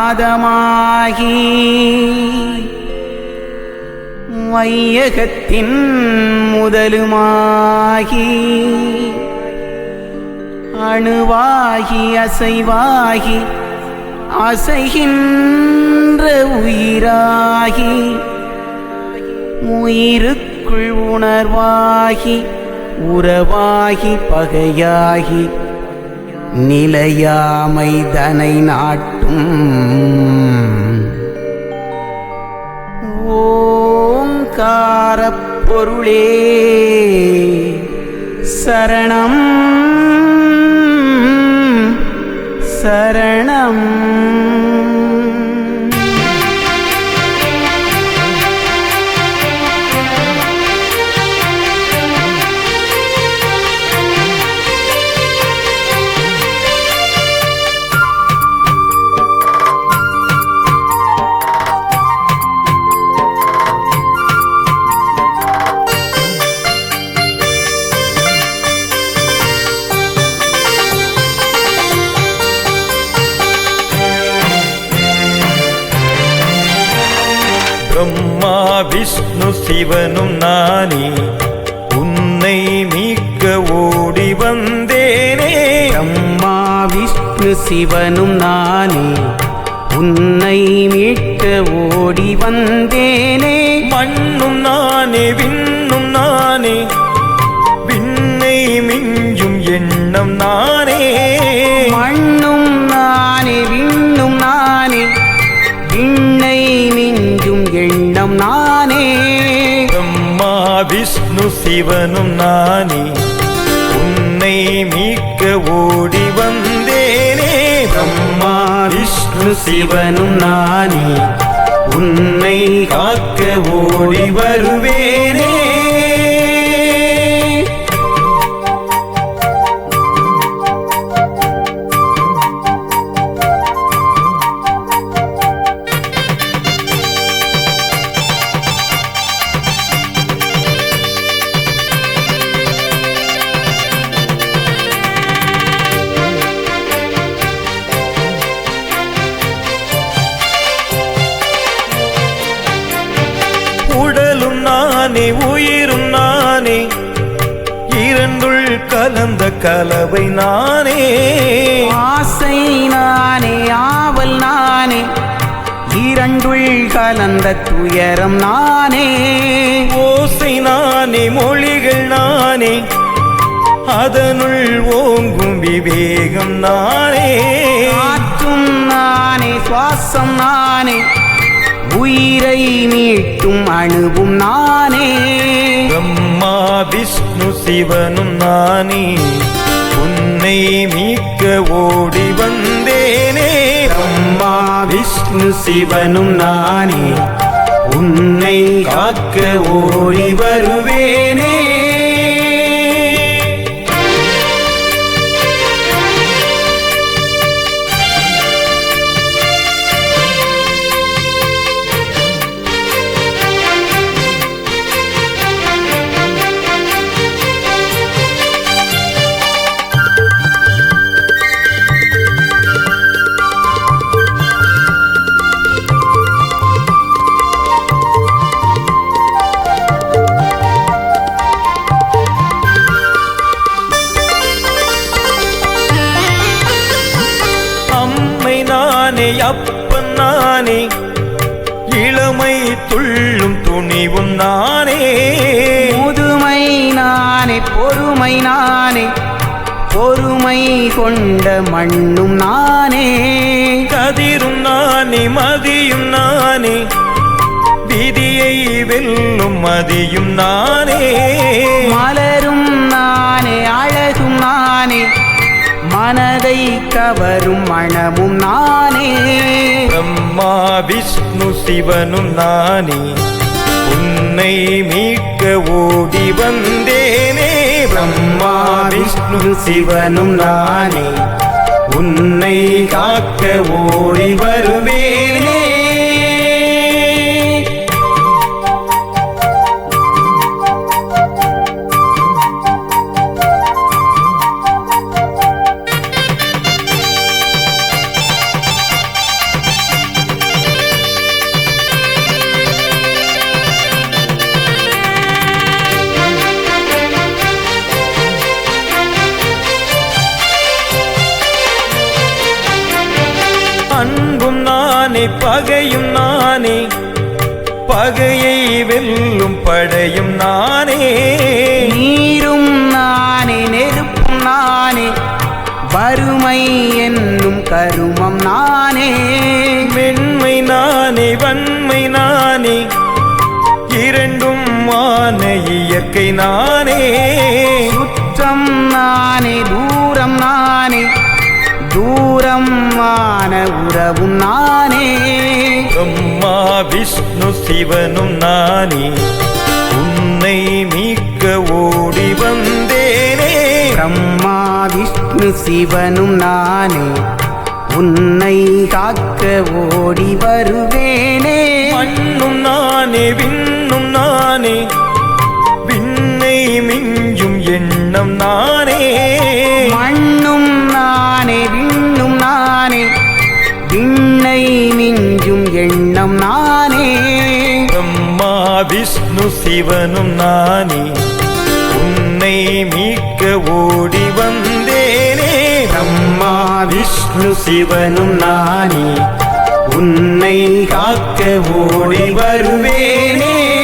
ஓங்காரநாதமாகி வையகத்தின் முதலுமாகி அணுவாகி அசைவாகி அசைகின்ற உயிராகி உயிருக்குள் உணர்வாகி உறவாகி பகையாகி நிலையாமை தனை நாட்டும். ஓங்காரப் பொருளே சரணம். சரணம். விஷ்ணு சிவனும் நானே உன்னை மீட்க ஓடி வந்தேனே. அம்மா விஷ்ணு சிவனும் நானே உன்னை மீட்க ஓடி வந்தேனே. மண்ணும் நானே விண்ணும் நானே பிரம்மா விஷ்ணு சிவனும் நானே. உன்னை மீட்க ஓடி வந்தேனே. அம்மா விஷ்ணு சிவனும் நானே. உன்னை காக்க ஓடி வருவேனே. நானே உயிரும் நானே. இரண்டுள் கலந்த கலவை நானே. ஆசை நானே ஆவல் நானே. இரண்டுள் கலந்த துயரம் நானே. ஓசை நானே மொழிகள் நானே. அதனுள் ஓங்கும் விவேகம் நானே. காற்றும் நானே சுவாசம் நானே. உயிரை மீட்டும் அணுவும் நானே. பிரம்மா விஷ்ணு சிவனும் நானே. உன்னை மீட்க ஓடி வந்தேனே. அம்மா விஷ்ணு சிவனும் நானே. உன்னை காக்க ஓடி வருவேனே. நானே அப்பன் நானே. இளமை துள்ளும் துணிவும் நானே. முதுமை நானே பொறுமை நானே. பொறுமை கொண்ட மண்ணும் நானே. கதிரும் நானே மதியும் நானே. விதியை வெல்லும் மதியும் நானே. மனதை கவரும் மனமும் நானே. பிரம்மா விஷ்ணு சிவனும் நானே. உன்னை மீட்க ஓடி வந்தேனே. பிரம்மா விஷ்ணு சிவனும் நானே. உன்னை காக்க ஓடி வருவேன். நானே பகையும் நானே. பகையை வெல்லும் படையும் நானே. நீரும் நானே நெருப்பும் நானே. வறுமை என்னும் கருமம் நானே. மென்மை நானே வன்மை நானே. இரண்டும் மான இயற்கை நானே. சுற்றம் நானே தூரம் நானே. தூரம் மான உறவும் நானே. பிரம்மா விஷ்ணு சிவனும் நானே. உன்னை மீட்க ஓடி வந்தேனே. பிரம்மா விஷ்ணு சிவனும் நானே. உன்னை காக்க ஓடி வருவேனே. மண்ணும் நானே விண்ணும் எண்ணம் நானே. பிரம்மா விஷ்ணு சிவனும் நானே. உன்னை மீட்க ஓடி வந்தேனே. பிரம்மா விஷ்ணு சிவனும் நானே. உன்னை காக்க ஓடி வருவேனே.